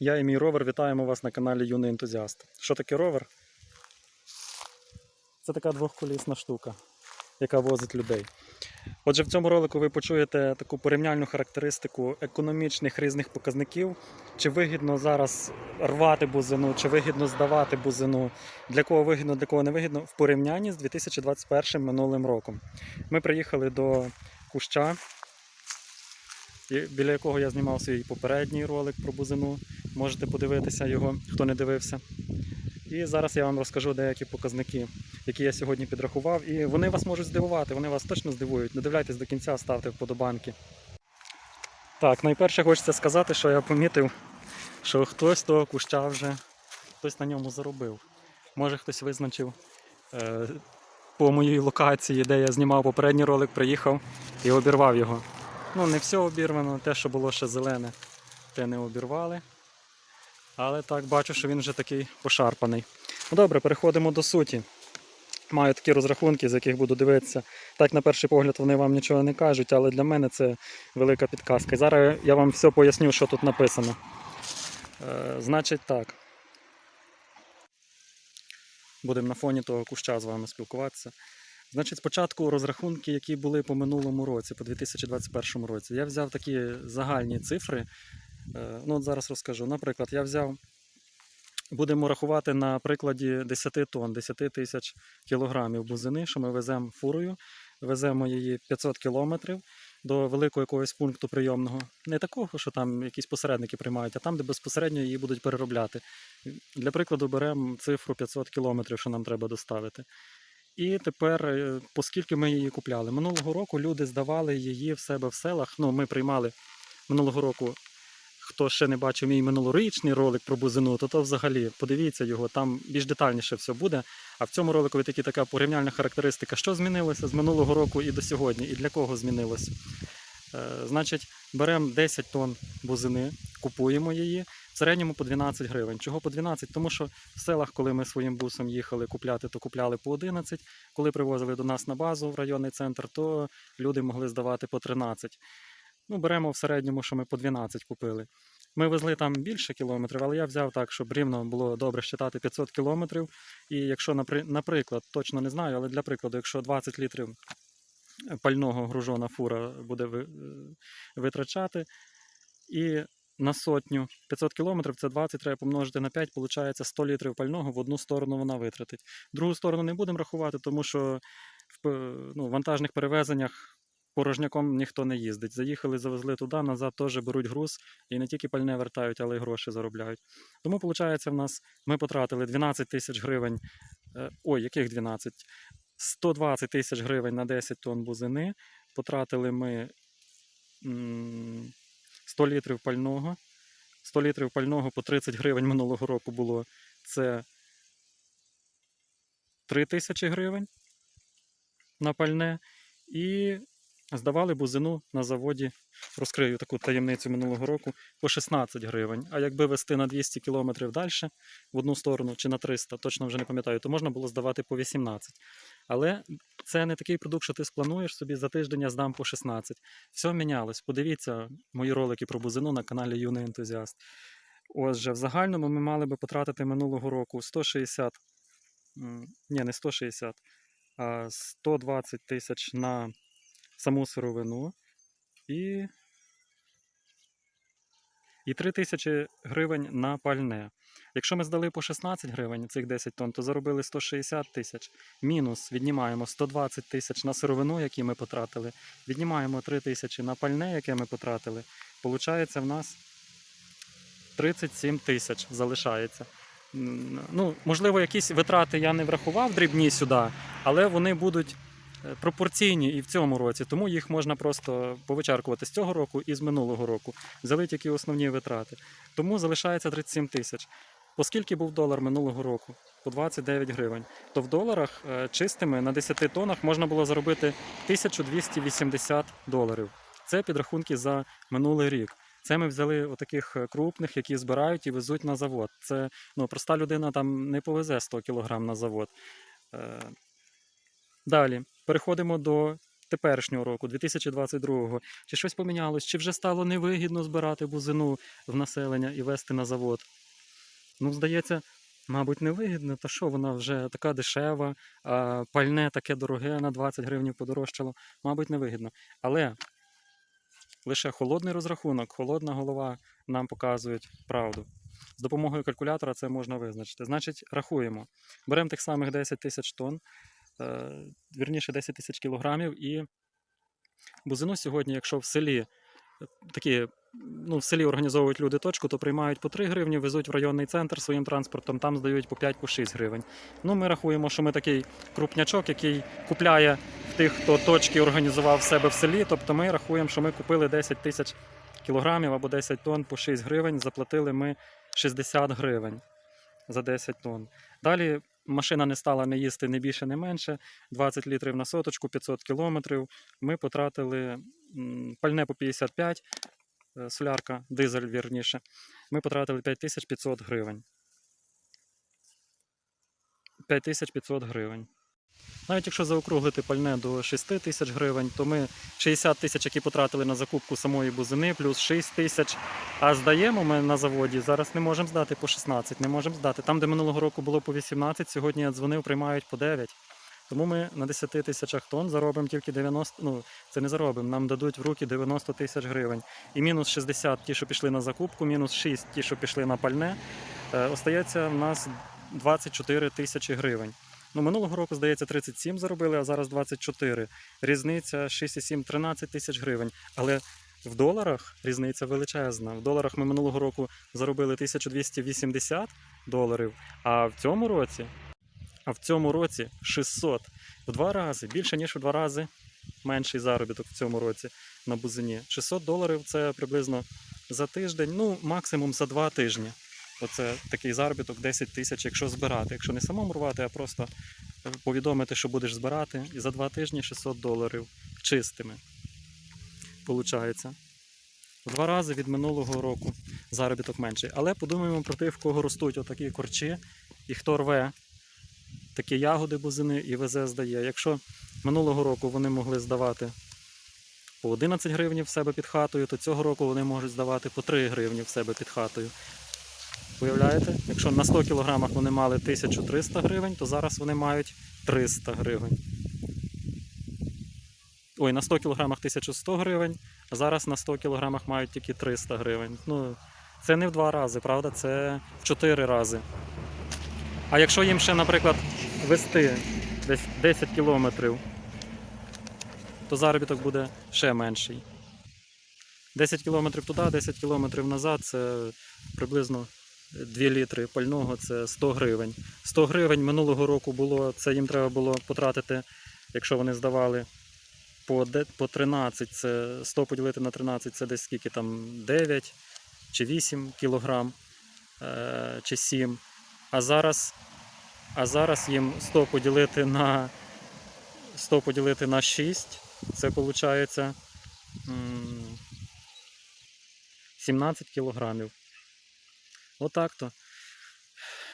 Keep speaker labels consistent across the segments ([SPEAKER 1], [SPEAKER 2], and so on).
[SPEAKER 1] Я і мій ровер вітаємо вас на каналі Юний Ентузіаст. Що таке ровер? Це така двохколісна штука, яка возить людей. Отже, в цьому ролику ви почуєте таку порівняльну характеристику економічних різних показників, чи вигідно зараз рвати бузину, чи вигідно здавати бузину, для кого вигідно, для кого не вигідно, в порівнянні з 2021 минулим роком. Ми приїхали до куща, біля якого я знімав свій попередній ролик про бузину. Можете подивитися його, хто не дивився. І зараз я вам розкажу деякі показники, які я сьогодні підрахував. І вони вас можуть здивувати, вони вас точно здивують. Додивляйтесь до кінця, ставте вподобанки. Так, найперше хочеться сказати, що я помітив, що хтось того куща вже хтось на ньому заробив. Може хтось визначив е, по моїй локації, де я знімав попередній ролик, приїхав і обірвав його. Ну, не все обірвано, те, що було ще зелене, те не обірвали. Але так бачу, що він вже такий пошарпаний. Ну добре, переходимо до суті. Маю такі розрахунки, з яких буду дивитися. Так, на перший погляд, вони вам нічого не кажуть, але для мене це велика підказка. І зараз я вам все поясню, що тут написано. Е, значить так. Будемо на фоні того куща з вами спілкуватися. Значить, спочатку розрахунки, які були по минулому році, по 2021 році. Я взяв такі загальні цифри. Е, Ну, от зараз розкажу. Наприклад, я взяв, будемо рахувати на прикладі 10 тонн, 10 тисяч кілограмів бузини, що ми веземо фурою, веземо її 500 кілометрів до великого якогось пункту прийомного. Не такого, що там якісь посередники приймають, а там, де безпосередньо її будуть переробляти. Для прикладу, беремо цифру 500 кілометрів, що нам треба доставити. І тепер, е, оскільки ми її купляли, минулого року люди здавали її в себе в селах. Ну, ми приймали минулого року. Хто ще не бачив мій минулорічний ролик про бузину, то то взагалі подивіться його, там більш детальніше все буде. А в цьому ролику таки така порівняльна характеристика, що змінилося з минулого року і до сьогодні, і для кого змінилось. Е, значить, беремо 10 тонн бузини, купуємо її середньому по 12 гривень. Чого по 12? Тому що в селах, коли ми своїм бусом їхали купляти, то купляли по 11. Коли привозили до нас на базу в районний центр, то люди могли здавати по 13. Ну, беремо в середньому, що ми по 12 купили. Ми везли там більше кілометрів, але я взяв так, щоб рівно було добре считати 500 кілометрів. І якщо, наприклад, точно не знаю, але для прикладу, якщо 20 літрів пального гружона фура буде е, витрачати, і на сотню 500 кілометрів це 20 треба помножити на 5, виходить 100 літрів пального в одну сторону вона витратить. Другу сторону не будемо рахувати, тому що в ну, вантажних перевезеннях порожняком ніхто не їздить. Заїхали, завезли туди, назад теж беруть груз і не тільки пальне вертають, але й гроші заробляють. Тому, виходить, в нас ми потратили 12 тисяч гривень. е, Ой, яких 12? 120 тисяч гривень на 10 тонн бузини. Потратили ми 100 літрів пального. 100 літрів пального по 30 гривень минулого року було. Це 3 тисячі гривень на пальне. І здавали бузину на заводі, розкрию таку таємницю минулого року, по 16 гривень. А якби вести на 200 кілометрів далі в одну сторону чи на 300, точно вже не пам'ятаю, то можна було здавати по 18. Але це не такий продукт, що ти сплануєш собі за тиждень я здам по 16. Все мінялось. Подивіться мої ролики про бузину на каналі Юний Ентузіаст. Отже, в загальному ми мали би потратити минулого року 160, ні, не 160, а 120 тисяч на саму сировину і, і 3 тисячі гривень на пальне. Якщо ми здали по 16 гривень цих 10 тонн, то заробили 160 тисяч. Мінус віднімаємо 120 тисяч на сировину, які ми потратили. Віднімаємо 3 тисячі на пальне, яке ми потратили. Получається в нас 37 тисяч залишається. Ну, можливо, якісь витрати я не врахував дрібні сюди, але вони будуть пропорційні і в цьому році, тому їх можна просто повичаркувати з цього року і з минулого року. Взяли тільки основні витрати. Тому залишається 37 тисяч. Оскільки був долар минулого року по 29 гривень, то в доларах е, чистими на 10 тоннах можна було заробити 1280 доларів. Це підрахунки за минулий рік. Це ми взяли отаких е, крупних, які збирають і везуть на завод. Це ну, проста людина там не повезе 100 кг на завод. Е, Далі переходимо до теперішнього року, 2022-го. чи щось помінялось, чи вже стало невигідно збирати бузину в населення і вести на завод. Ну, здається, мабуть, невигідно. Та що вона вже така дешева, пальне таке дороге на 20 гривень подорожчало. Мабуть, невигідно. Але лише холодний розрахунок, холодна голова нам показують правду. З допомогою калькулятора це можна визначити. Значить, рахуємо. Беремо тих самих 10 тисяч тонн, вірніше 10 тисяч кілограмів, і бузину сьогодні, якщо в селі е, такі, ну, в селі організовують люди точку, то приймають по 3 гривні, везуть в районний центр своїм транспортом, там здають по 5-6 гривень. Ну, ми рахуємо, що ми такий крупнячок, який купляє в тих, хто точки організував в себе в селі. Тобто ми рахуємо, що ми купили 10 тисяч кілограмів або 10 тонн по 6 гривень, заплатили ми 60 гривень за 10 тонн. Далі машина не стала не їсти не більше, не менше. 20 літрів на соточку, 500 кілометрів. Ми потратили пальне по 55, е, солярка, дизель вірніше. Ми потратили 5500 гривень. 5500 гривень. Навіть якщо заокруглити пальне до 6 тисяч гривень, то ми 60 тисяч, які потратили на закупку самої бузини, плюс 6 тисяч. А здаємо ми на заводі. Зараз не можемо здати по 16, не можемо здати. Там, де минулого року було по 18, сьогодні я дзвонив, приймають по 9. Тому ми на 10 тисячах тонн заробимо тільки 90, ну це не заробимо, нам дадуть в руки 90 тисяч гривень. І мінус 60 ті, що пішли на закупку, мінус 6 ті, що пішли на пальне. Е, остається в нас 24 тисячі гривень. Ну, минулого року, здається, 37 заробили, а зараз 24. Різниця 6,7 13 тисяч гривень. Але в доларах різниця величезна. В доларах ми минулого року заробили 1280 доларів, а в цьому році, а в цьому році 600. В два рази, більше ніж в два рази менший заробіток в цьому році на бузині. 600 доларів це приблизно за тиждень, ну максимум за два тижні. Оце такий заробіток 10 тисяч, якщо збирати. Якщо не самому рвати, а просто е, повідомити, що будеш збирати, і за два тижні 600 доларів чистими. Получається. В два рази від минулого року заробіток менший. Але подумаємо про тих, в кого ростуть отакі корчі, і хто рве такі ягоди бузини і везе здає. Якщо минулого року вони могли здавати по 11 гривень в себе під хатою, то цього року вони можуть здавати по 3 гривні в себе під хатою. Уявляєте? Якщо на 100 кілограмах вони мали 1300 гривень, то зараз вони мають 300 гривень. Ой, на 100 кілограмах 1100 гривень, а зараз на 100 кілограмах мають тільки 300 гривень. Ну, це не в два рази, правда? Це в 4 рази. А якщо їм ще, наприклад, вести десь 10 кілометрів, то заробіток буде ще менший. 10 кілометрів туди, 10 кілометрів назад це приблизно 2 літри пального це 100 гривень. 100 гривень минулого року було, це їм треба було потратити, якщо вони здавали по, 13, це 100 поділити на 13, це десь скільки там 9 чи 8 кілограм, е, чи 7. А зараз, а зараз їм 100 поділити на 100 поділити на 6, це виходить 17 кілограмів. Отак то.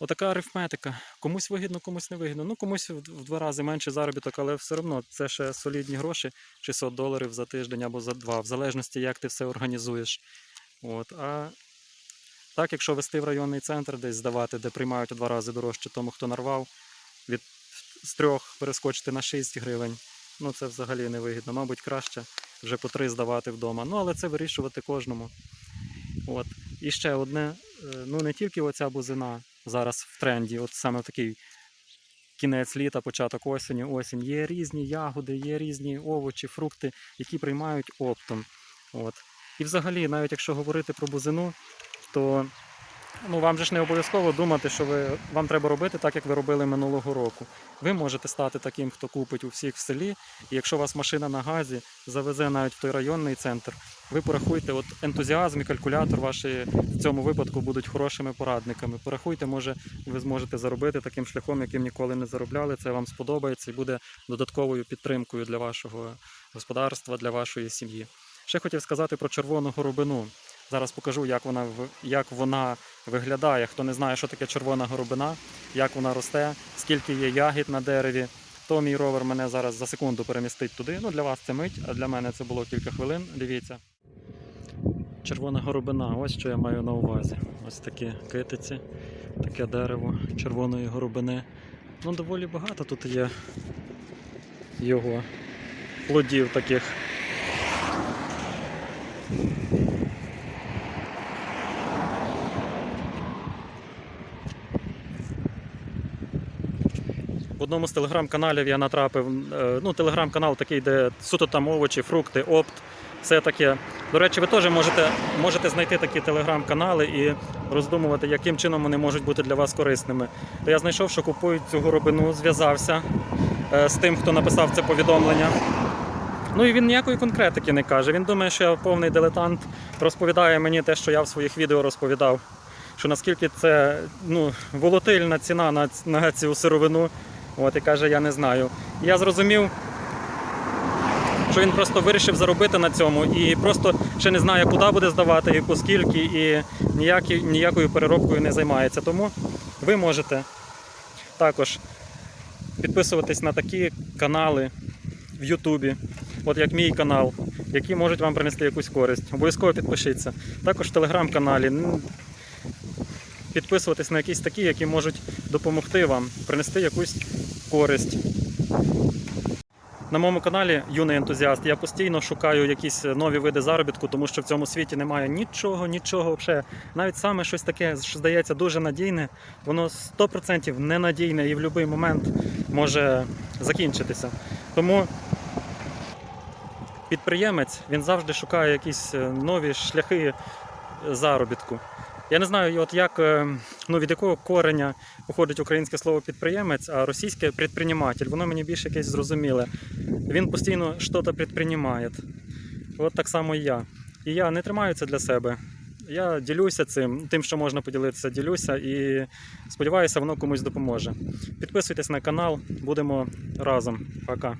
[SPEAKER 1] Отака арифметика. Комусь вигідно, комусь не вигідно. Ну, комусь в два рази менше заробіток, але все одно це ще солідні гроші, 600 доларів за тиждень або за два, в залежності, як ти все організуєш. От. А так, якщо вести в районний центр, десь здавати, де приймають у два рази дорожче тому, хто нарвав, від з трьох перескочити на 6 гривень. Ну це взагалі не вигідно. Мабуть, краще вже по три здавати вдома. Ну, але це вирішувати кожному. От. І ще одне, ну не тільки оця бузина зараз в тренді, от саме такий кінець літа, початок осені, осінь. Є різні ягоди, є різні овочі, фрукти, які приймають оптом. От. І взагалі, навіть якщо говорити про бузину, то ну, вам же ж не обов'язково думати, що ви, вам треба робити так, як ви робили минулого року. Ви можете стати таким, хто купить у всіх в селі, і якщо у вас машина на газі завезе навіть в той районний центр, ви порахуйте, от ентузіазм і калькулятор ваші в цьому випадку будуть хорошими порадниками. Порахуйте, може, ви зможете заробити таким шляхом, яким ніколи не заробляли. Це вам сподобається і буде додатковою підтримкою для вашого господарства, для вашої сім'ї. Ще хотів сказати про червону горобину. Зараз покажу, як вона як вона виглядає. Хто не знає, що таке червона горобина, як вона росте, скільки є ягід на дереві. то мій ровер мене зараз за секунду перемістить туди. Ну, для вас це мить, а для мене це було кілька хвилин. Дивіться. Червона горобина, ось що я маю на увазі. Ось такі китиці, таке дерево червоної горобини. Ну, доволі багато тут є його плодів таких. Одному з телеграм-каналів я натрапив. е, Ну, телеграм-канал такий, де суто там овочі, фрукти, опт, все таке. До речі, ви теж можете, можете знайти такі телеграм-канали і роздумувати, яким чином вони можуть бути для вас корисними. То я знайшов, що купують цю горобину, зв'язався е, з тим, хто написав це повідомлення. Ну і він ніякої конкретики не каже. Він думає, що я повний дилетант, розповідає мені те, що я в своїх відео розповідав. Що наскільки це ну, волатильна ціна на, на цю сировину. От і каже, я не знаю. Я зрозумів, що він просто вирішив заробити на цьому і просто ще не знає, куди буде здавати, і по скільки, і ніякі, ніякою переробкою не займається. Тому ви можете також підписуватись на такі канали в Ютубі, от як мій канал, які можуть вам принести якусь користь. Обов'язково підпишіться. Також в телеграм-каналі. Підписуватись на якісь такі, які можуть допомогти вам принести якусь користь. На моєму каналі Юний ентузіаст я постійно шукаю якісь нові види заробітку, тому що в цьому світі немає нічого, нічого взагалі. Навіть саме щось таке, що здається дуже надійне, воно 100% ненадійне і в будь-який момент може закінчитися. Тому підприємець він завжди шукає якісь е, нові шляхи заробітку. Я не знаю, от як, е, ну, від якого кореня походить українське слово підприємець, а російське предприниматель, воно мені більше якесь зрозуміле. Він постійно щось предпринимає. От так само і я. І я не тримаю це для себе. Я ділюся цим, тим, що можна поділитися, ділюся і сподіваюся, воно комусь допоможе. Підписуйтесь на канал, будемо разом. Пока.